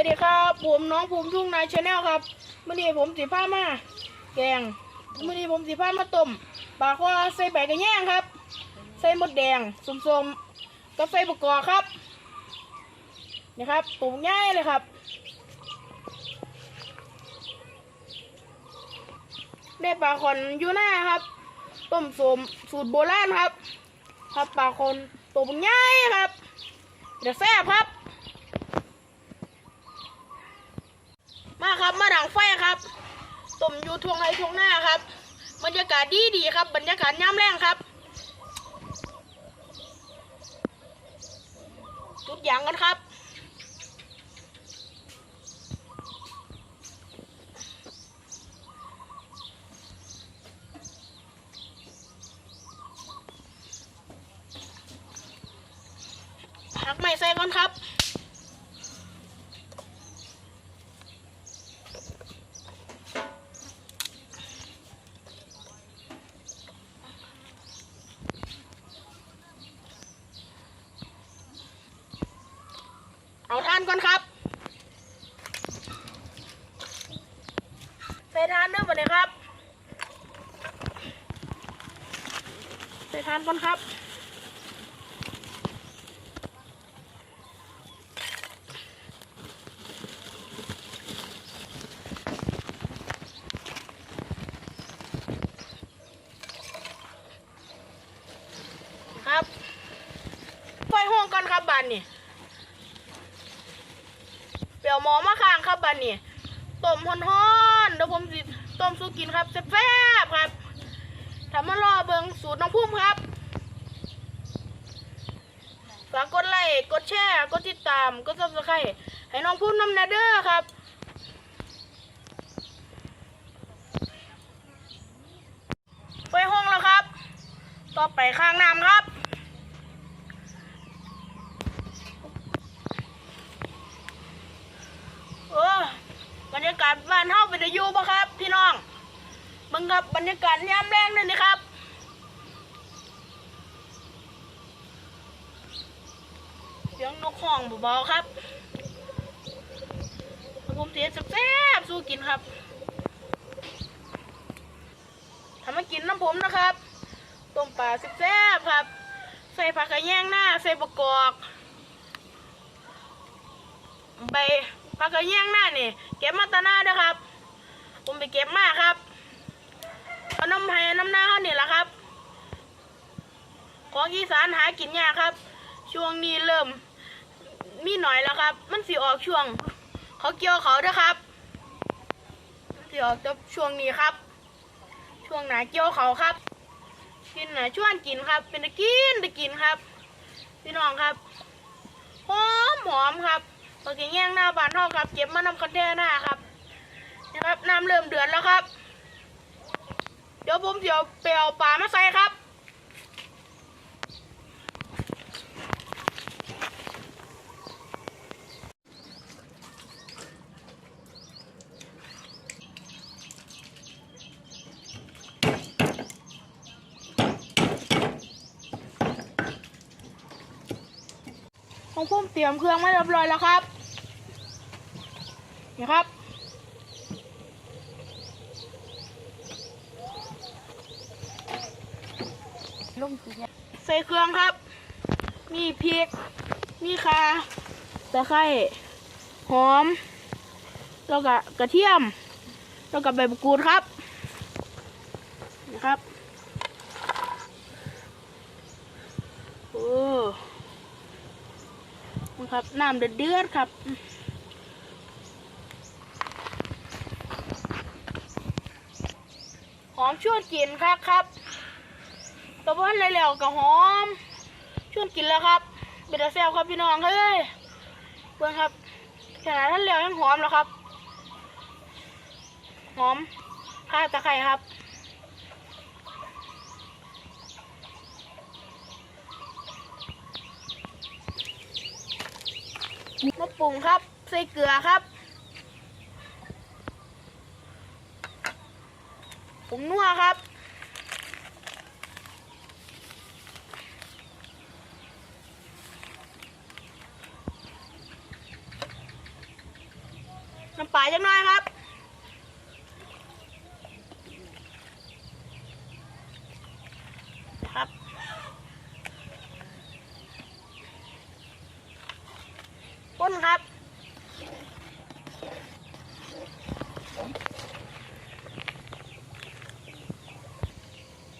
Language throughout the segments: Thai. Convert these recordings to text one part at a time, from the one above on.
วัสดีครับผมน้องภูมิทุ่งนายชาแนลครับเมื่อนี้ผมสีผ้ามาแกงเมื่อนี้ผมสีผ้ามาต้มปลาคอใส่ใบกระแยงครับ ใส่มดแดงส้มๆก็ใส่บกกอครับนี่ครับตุ๋มง่ายเลยครับ ได้ปลาคอนอยู่หน้าครับ ต้มสมสูตรโบราณครับครับปลาคอนตุ๋มง่ายครับเดี๋ยวแซ่บครับ มาครับมาดังไฟครับต้มอยู่ทวงไห้ทวงหน้าครับบรรยากาศดีดีครับ บรรยากาศย่ำแรงครับจุดยางกันครับหักไม่ใส่ก่อนครับ เอาทานก่อนครับใส่ทานเด้อบ่เนี่ยครับใส่ทานก่อนครับครับไฟห้องก่อนครับบันนี่ ปียวหมอมาข้างครับบันนี่ต้มฮ้อนๆเดี๋ยวผมสิต้มสู้กินครับแซ่บๆครับทำมารอเบิงสูตรน้องพุ่มครับฝากกดไลค์กดแชร์กดติดตามกดซับสไครต์ให้น้องพุ่มน้ำแนเดอร์ครับไฟห้องแล้วครับ ต่อไปข้างน้ำครับ เออบรรยาศบ้านเฮาเป็นตายูปะครับ พี่น้องบังกับบรรยากาศยามแรงเลยนะครับเสียงนกห้องเบาๆครับผมเสียแซ่บสู้กินครับทำมากินน้ำผมนะครับต้มปลาแซ่บครับ ใส่ผักกระแยงหน้า ใส่บะกอกใบ ผักกระแยงหน้านี่เก็บมาตาหน้าด้อครับ ผมไปเก็บมาครับเอาน้ำให้น้ำหน้าเขานี่แหละครับ ของอีสานหากินยากครับ ช่วงนี้เริ่ม มีหน่อยแล้วครับ มันสิออกช่วง เขาเกี่ยวเขาเด้อครับสิออกแต่ช่วงนี้ครับ ช่วงหนาเกี่ยวเขาครับกินหนาชวนกินครับ เป็นตะกินตะกินครับ พี่น้องครับหอมหอมครับ ปลาเกงแย่งหน้าบานเท่าครับ เก็บมานำคันแท่หน้าครับนะครับน้ำเริ่มเดือดแล้วครับ เดี๋ยวผมเดี๋ยวไปเอาปลามาใส่ครับของผมเตรียมเครื่องมาเรียบร้อยแล้วครับ นี่ครับ ลงสีใส่เครื่องครับ มีพริก มีข่าตะไคร้หอม แล้วก็กระเทียม แล้วก็ใบมะกรูดครับ นะครับ โอ้นะครับน้ำเดือดเดือดๆครับ หอมชวนกินครับครับตะวันเลยแล้วก็หอม ชวนกินแล้วครับเบตาแซลครับพี่น้องเฮ้ยเพื่อนครับขนาดท่านแล้วยังหอมแล้วครับ หอมข้าตะไคร้ครับมาปรุงครับใส่เกลือครับ ผมนัวครับ น้ำปลาจังน้อยครับ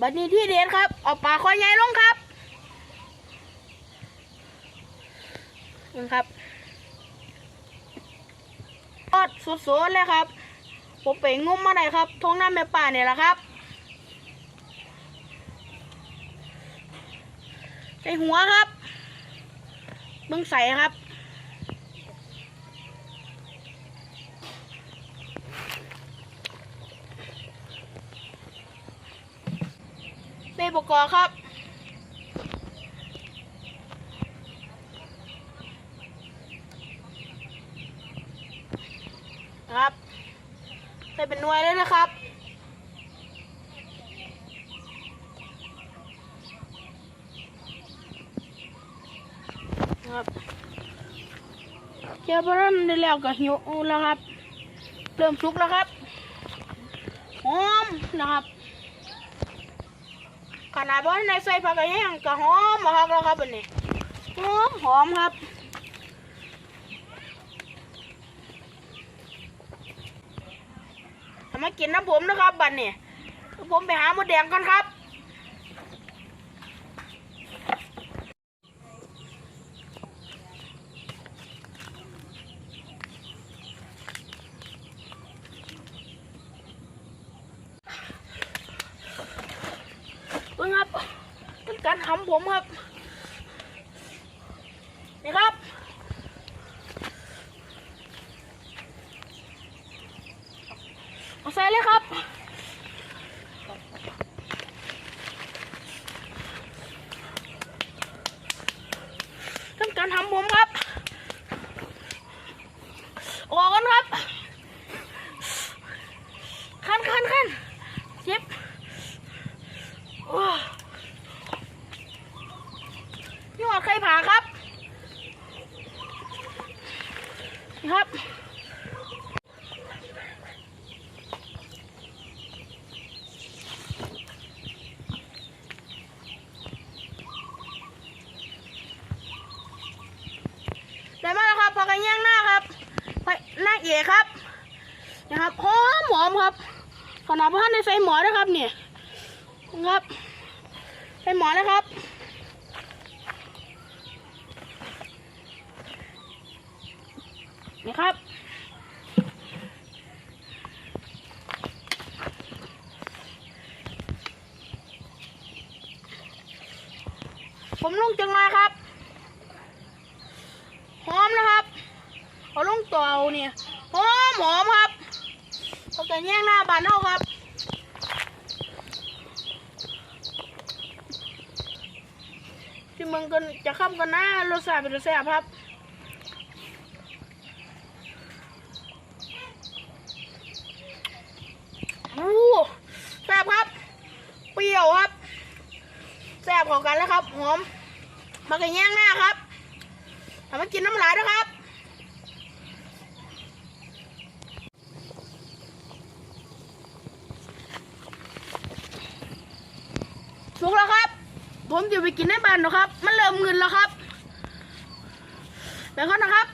บัดนี้ที่เด็ดครับ เอาปลาคอใหญ่ลงครับนี่ครับทอดสดๆเลยครับ ผมไปงมมาได้ครับท้องน้ำแม่ป่าเนี่ยแหละครับใส่หัวครับมึงใส่ครับ เบประ กอครับ ครับใส่เป็นหน่วยเลยนะครับครับเจ้าพระนันได้แล้วก็หิวแล้วครับ เริ่มสุกแล้วครับหอมนะครับ ขนาดว่าในใส่ผักกระเยมก็หอมมาครับแล้วครับอันนี้หอมหอมครับทำมากินน้ำผมนะครับบันนี่ผมไปหาหมดแดงก่อนครับ เพิ่งครับเป็นการทำผมครับ นี่ครับ เอาใส่เลยครับเป็นการทำผมครับ ออกกันครับ คันคันคันเจ็บ โอ้นี่หอดใครผ่าครับนี่ครับ ได้มาแล้วครับผักกระเทียงหน้าครับผักหน้าเอกครับนะครับหอมหอมครับ ขนาดพ่านในใส่หมอนะครับ เนี่ยครับใส่หมอแล้วครับนี่ครับผมลงจังเลยครับ หอมนะครับเอาลงตัวเอาเนี่ยหอมหอมครับเขาจะแย่งหน้าบานเท่าครับ มึงกันจะข้ามกันนะรสชาติเป็นรสแซ่บครับอู้แซ่บครับ เปรี้ยวครับ แซ่บของกันแล้วครับหอมมากระแย่งหน้าครับทำมากินน้ำลายด้วยครับสุกแล้วครับ ผมจะไปกินในบ้านนะครับ มันเริ่มเงินแล้วครับแล้วก็นะครับ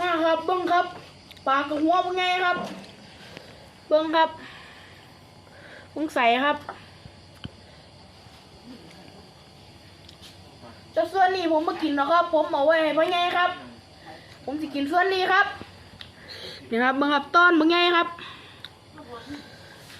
มาครับเบิ้งครับ ปากระหัวเป็นไงครับ เบิ้งครับ เบิ้งใส่ครับแต่ส่วนนี้ผมมากินนะครับ ผมเอาไว้ให้พ่อไงครับ ผมจะกินส่วนนี้ครับนี่ครับเบิ้งครับต้อนเบิ้งไงครับ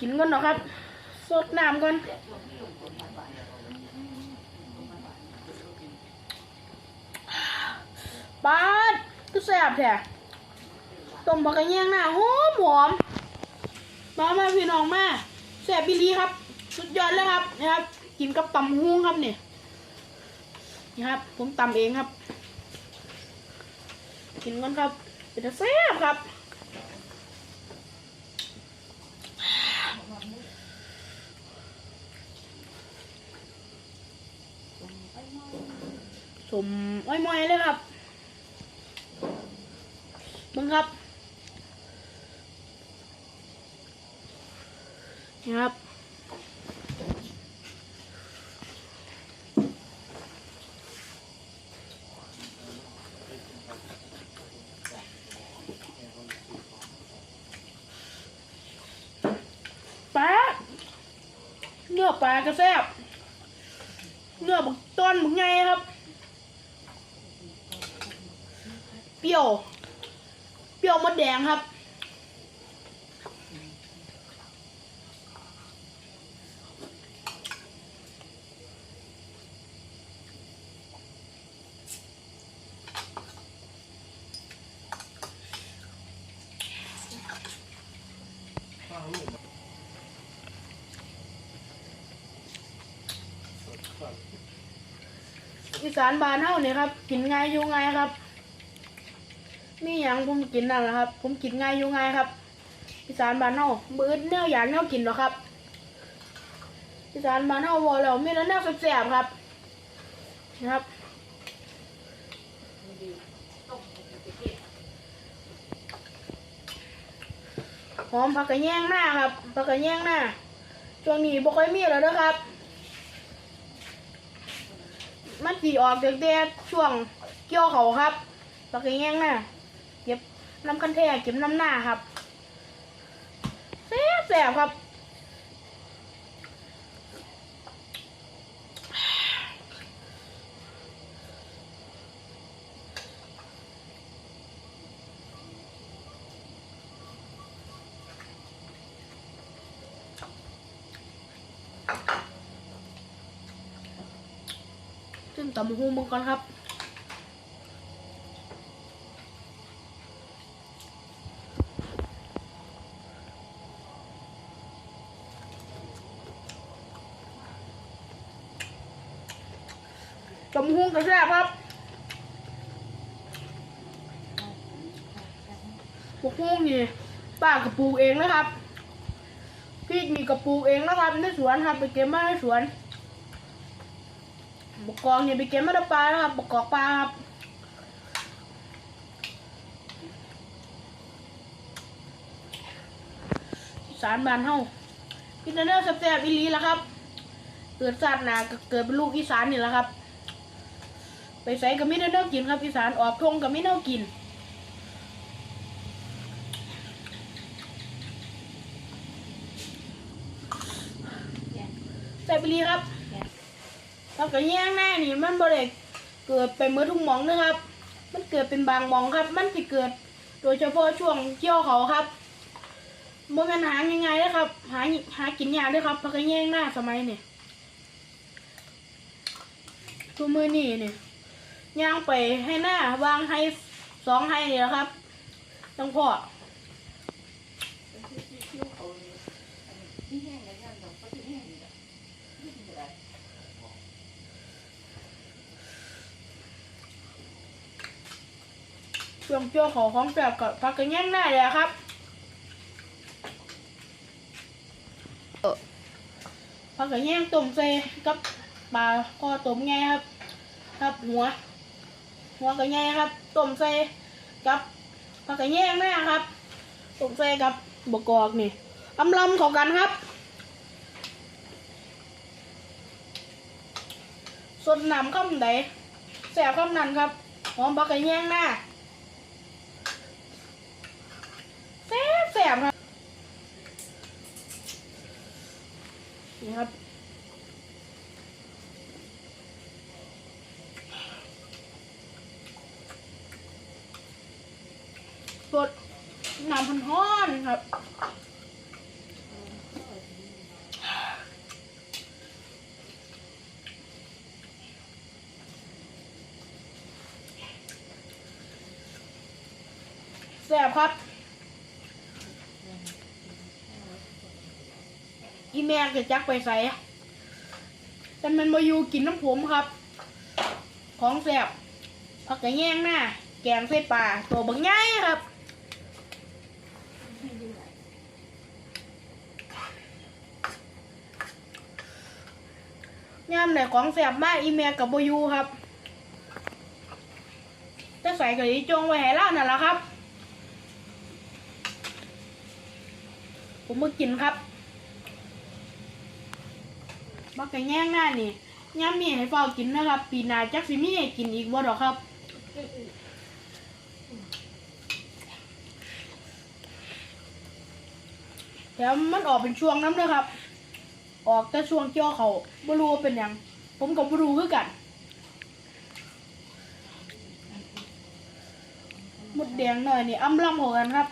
กินก่อนนะครับสดน้ำก่อนปาดก็แซ่บแท้ต้มผักกระเทียงหน้าหอมหอมมามาพี่น้องมา แซ่บบิลีครับ สุดยอดเลยครับนะครับ กินกับตำฮุ้งครับเนี่ยนี่ครับ ผมตำเองครับ กินกันครับ เป็นตาแซ่บครับสมอ้อยมอยเลยครับมึงครับ นี่ครับ ปลา เนื้อปลากระแซบเนื้อบักต้นบักไงครับ เปรี้ยว เปรี้ยวมดแดงครับ สานบานเฮาเนี่ยครับ กินง่ายอยู่ง่ายครับ มีอย่างผมกินนั่นแหละครับ ผมกินง่ายอยู่ง่ายครับอีสานบานเฮามื้อแนวอย่างแนวกินหรอครับอีสานบานเฮาบ่แล้วมีแต่แนวแซ่บๆครับนะครับหอมผักกระแยงหน้าครับผักกระแยงหน้าช่วงนี้บ่ค่อยมีแล้วเด้อครับ มันสีออกเด็กๆช่วงเกี่ยวเขาครับผักกระแยงหน้าเก็บน้ำคันแท้เก็บน้ำหน้าครับแซ่บแซ่บครับ ซึ่งตำหูมังก่อนครับตำหูกระแซ่บครับพวกหูนี่ป้ากระปูเองนะครับพริกนี่กระปูเองนะครับในสวนครับไปเก็บมาในสวน บกกองเนี่ยไปเก็บมาได้ปลานะครับบกกอกปลาครับสารบานเฮากินเนื้อแซ่บๆอีลีและครับ เกิดชาติหนาเกิดเป็นลูกอีสานนี่แหละครับ ไปใส่กับมิเนื้อกินครับอีสานออกทงกับมิเนื้อกินใส่ไปรีครับ แล้วก็แย่งหน้านี่มันบริเกิดไปเมื่อทุกหมองนะครับ มันเกิดเป็นบางหมองครับ มันจะเกิด โดยเฉพาะช่วงเกี่ยวเขาครับมันหาง่ายๆนะครับ หาหากินยากด้วยครับเพระก็แย่งหน้าสมัยนี่ทุกมือนี่เนี่ยย่างไปให้หน้าวางให้สองให้เนี่แหละครับต้องพอ ช่วงเกี่ยวเขาของแบบกับพักกันแย่งหน้าเลยอะครับพักกันแย่งต้มใส่กับปลาคอต้มไงครับ ครับหัว หัวกันไงครับต้มใส่กับพักกันแย่งหน้าครับต้มใส่กับบกกอกนี่อำลำเข้ากันครับสดน้ำข้ามใดแสบข้ามนั้นครับหอมพักกันแย่งหน้า แซ่บครับนี่ครับสดน้ำพันห้อนครับแซ่บครับ แม่จะจักไปใส่แต่มันมาอยู่กินน้ำผมครับ ของแซ่บผักกระแยงหน้าแกงใส่ปลาตัวบักใหญ่ครับย่ามไหนของแซ่บมากอีเมลกับบอยูครับจะใส่กะหรี่จงไว้ให้เล่านั่นแหละครับ ผมมากินครับ บักกะแย่งหน้านี่ย่ามีให้เฝ้ากินนะครับ ปีหนาจักสิมีให้กินอีกบ่ดอกครับ แถมมันออกเป็นช่วงน้ำนะครับ ออกแต่ช่วงเกี่ยวเขาบ่รู้ว่าเป็นหยัง ผมก็บ่รู้คือกันหมดแดงหน่อยนี่อ้ำล่ำหัวกันครับ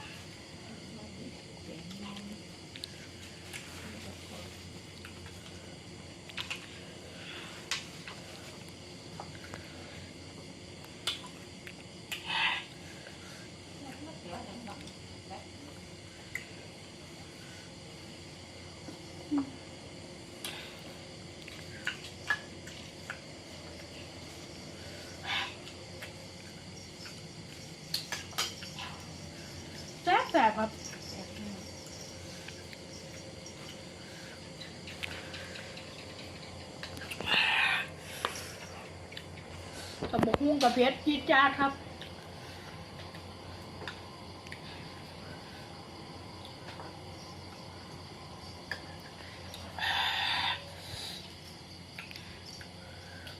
แซ่ บครับสมบุกมุ่งกับเพชรจีดจาครับ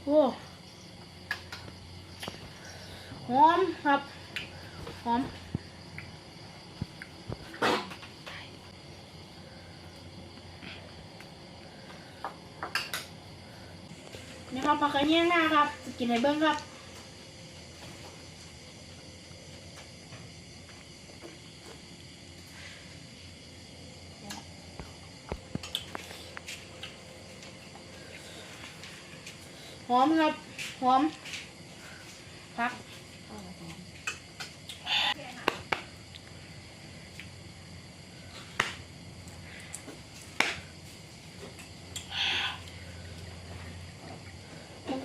โอ้หอมครับ หอม นี่ครับผักกระเนียงหน้าครับจะกินในเบื้องครับหอมครับหอม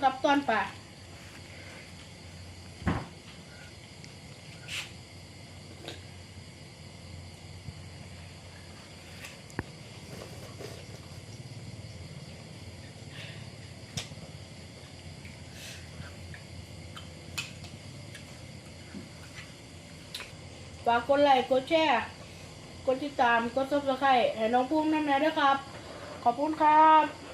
กับตอนป่าฝากกดไลค์ กดแชร์ กดติดตาม กดซับสไครต์ให้น้องพุ่มน้ำแน่ด้วยครับ ขอบคุณครับ